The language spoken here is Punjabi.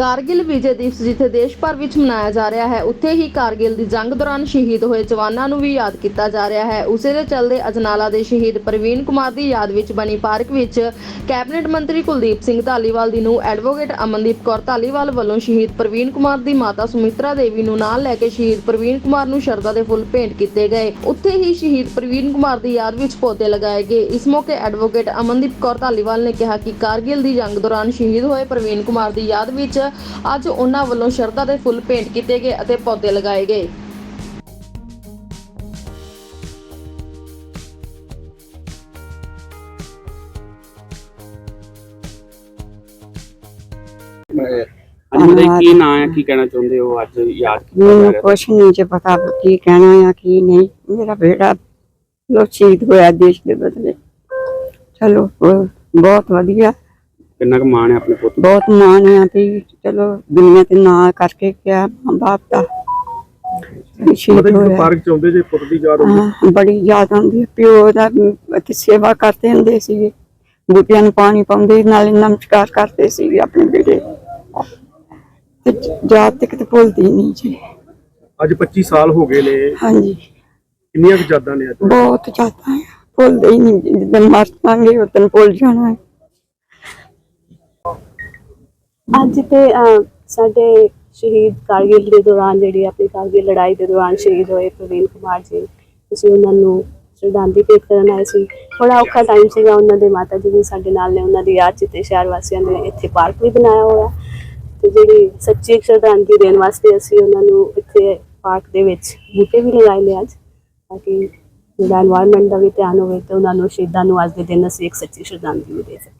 ਕਾਰਗਿਲ ਵਿਜੇ ਦਿਵਸ ਜਿੱਥੇ ਦੇਸ਼ ਭਰ ਵਿੱਚ ਮਨਾਇਆ ਜਾ ਰਿਹਾ ਹੈ, ਉੱਥੇ ਹੀ ਕਾਰਗਿਲ ਦੀ ਜੰਗ ਦੌਰਾਨ ਸ਼ਹੀਦ ਹੋਏ ਜਵਾਨਾਂ ਨੂੰ ਵੀ ਯਾਦ ਕੀਤਾ ਜਾ ਰਿਹਾ ਹੈ। ਉਸੇ ਦੇ ਚੱਲਦੇ ਅਜਨਾਲਾ ਦੇ ਸ਼ਹੀਦ ਪ੍ਰਵੀਨ ਕੁਮਾਰ ਦੀ ਯਾਦ ਵਿੱਚ ਬਣੀ ਪਾਰਕ ਵਿੱਚ ਕੈਬਨਿਟ ਮੰਤਰੀ ਕੁਲਦੀਪ ਸਿੰਘ ਧਾਲੀਵਾਲ ਦੀ ਨੂੰ ਐਡਵੋਕੇਟ ਅਮਨਦੀਪ ਕੌਰ ਧਾਲੀਵਾਲ ਵੱਲੋਂ ਸ਼ਹੀਦ ਪ੍ਰਵੀਨ ਕੁਮਾਰ ਦੀ ਮਾਤਾ ਸੁਮਿਤਰਾ ਦੇਵੀ ਨੂੰ ਨਾਲ ਲੈ ਕੇ ਸ਼ਹੀਦ ਪ੍ਰਵੀਨ ਕੁਮਾਰ ਨੂੰ ਸ਼ਰਧਾ ਦੇ ਫੁੱਲ ਭੇਂਟ ਕੀਤੇ ਗਏ। ਉੱਥੇ ਹੀ ਸ਼ਹੀਦ ਪ੍ਰਵੀਨ ਕੁਮਾਰ ਦੀ ਯਾਦ ਵਿੱਚ ਪੌਦੇ ਲਗਾਏ ਗਏ। ਇਸ ਮੌਕੇ ਐਡਵੋਕੇਟ ਅਮਨਦੀਪ ਕੌਰ ਧਾਲੀਵਾਲ ਨੇ ਕਿਹਾ ਕਿ ਕਾਰਗਿਲ ਦੀ ਜੰਗ ਦੌਰਾਨ ਸ਼ਹੀਦ ਹੋਏ ਪ੍ਰਵੀਨ ਕੁਮਾਰ ਦੀ ਯਾਦ ਵਿੱਚ ਅੱਜ ਉਹਨਾਂ ਵੱਲੋਂ ਸ਼ਰਧਾ ਦੇ ਫੁੱਲ ਭੇਂਟ ਕੀਤੇ ਗਏ ਅਤੇ ਪੌਦੇ ਲਗਾਏ ਗਏ। ਹਾਂਜੀ ਕੀ ਨਾਂ ਹੈ? ਕੀ ਕਹਿਣਾ ਚਾਹੁੰਦੇ ਹੋ? ਅੱਜ ਯਾਦ ਕੀਤਾ ਜਾ ਮੈਨੂੰ ਰਿਹਾ ਕੁਛ ਨਹੀਂ ਜੇ ਪਤਾ ਕੀ ਕਹਿਣਾ ਆ ਕੀ ਨਹੀਂ। ਮੇਰਾ ਬੇਟਾ ਲੋ ਸ਼ਹੀਦ ਹੋਇਆ ਦੇਸ਼ ਦੇ ਬਦਲੇ। ਚਲੋ ਉਹ ਬਹੁਤ ਵਧੀਆ। ਕਿੰਨਾ ਕੁ ਮਾਣ ਹੈ ਆਪਣੇ ਪੁੱਤ ਤੇ? ਬਹੁਤ ਮਾਣ ਆ ਵੀ ਚਲੋ ਦੁਨੀਆ ਤੇ ਨਾਂ ਕਰਕੇ ਮਾਂ ਬਾਪ ਦਾ। ਵੀ ਸ਼ਹੀਦ ਹੋਇਆ। ਪਾਰਕ ਚ ਆਉਂਦੇ ਜੇ ਪੁੱਤ ਦੀ ਯਾਦ ਆਉਂਦੀ? ਹਾਂ, ਬੜੀ ਯਾਦ ਆਉਂਦੀ ਹੈ। ਪਿਓ ਦਾ ਇੱਥੇ ਸੇਵਾ ਕਰਦੇ ਹੁੰਦੇ ਸੀਗੇ। ਬੂਟਿਆਂ ਨੂੰ ਪਾਣੀ ਪਾਉਂਦੇ ਨਾਲੇ ਨਮਸਕਾਰ ਕਰਦੇ ਸੀਗੇ ਆਪਣੇ ਬੇਟੇ। ਤੇ ਯਾਦ ਤੱਕ ਤੇ ਭੁੱਲਦੀ ਨਹੀਂ ਜੀ। ਅੱਜ 25 ਸਾਲ ਹੋ ਗਏ ਨੇ। ਹਾਂਜੀ। ਕਿੰਨੀਆਂ ਕੁ ਯਾਦਾਂ ਨੇ ਅੱਜ? ਬਹੁਤ ਜ਼ਿਆਦਾ ਹੈ ਭੁੱਲਦੇ ਹੀ ਨਹੀਂ। ਜਿੱਦਣ ਮਰ ਜਾਵਾਂਗੇ ਉਦੋਂ ਭੁੱਲ ਜਾਣਾ। ਹੈ ਅੱਜ ਤੇ ਸਾਡੇ ਸ਼ਹੀਦ ਕਾਰਗਿਲ ਦੇ ਦੌਰਾਨ ਜਿਹੜੀ ਆਪਣੀ ਕਾਰਗਿਲ ਲੜਾਈ ਦੇ ਦੌਰਾਨ ਸ਼ਹੀਦ ਹੋਏ ਪ੍ਰਵੀਨ ਕੁਮਾਰ ਜੀ ਅਸੀਂ ਉਹਨਾਂ ਨੂੰ ਸ਼ਰਧਾਂਜਲੀ ਭੇਟ ਕਰਨ ਆਏ ਸੀ। ਬੜਾ ਔਖਾ ਟਾਈਮ ਸੀਗਾ ਉਹਨਾਂ ਦੇ ਮਾਤਾ ਜੀ ਵੀ ਸਾਡੇ ਨਾਲ ਨੇ, ਉਹਨਾਂ ਦੀ ਯਾਦ 'ਚ ਤੇ ਸ਼ਹਿਰ ਵਾਸੀਆਂ ਨੇ ਇੱਥੇ ਪਾਰਕ ਵੀ ਬਣਾਇਆ ਹੋਇਆ। ਤੇ ਜਿਹੜੀ ਸੱਚੀ ਸ਼ਰਧਾਂਜਲੀ ਦੇਣ ਵਾਸਤੇ ਅਸੀਂ ਉਹਨਾਂ ਨੂੰ ਇੱਥੇ ਪਾਰਕ ਦੇ ਵਿੱਚ ਬੂਟੇ ਵੀ ਲਗਾਏ ਨੇ ਅੱਜ, ਤਾਂ ਕਿ ਜਿਹੜਾ এনवायरमेंट ਦਾ ਵੀ ਧਿਆਨ ਹੋਵੇ ਤੇ ਉਹਨਾਂ ਨੂੰ ਸ਼ਹੀਦਾਂ ਨੂੰ ਅੱਜ ਦੇ ਦਿਨ ਅਸੀਂ ਇੱਕ ਸੱਚੀ ਸ਼ਰਧਾਂਜਲੀ ਦੇ ਸਕੀਏ।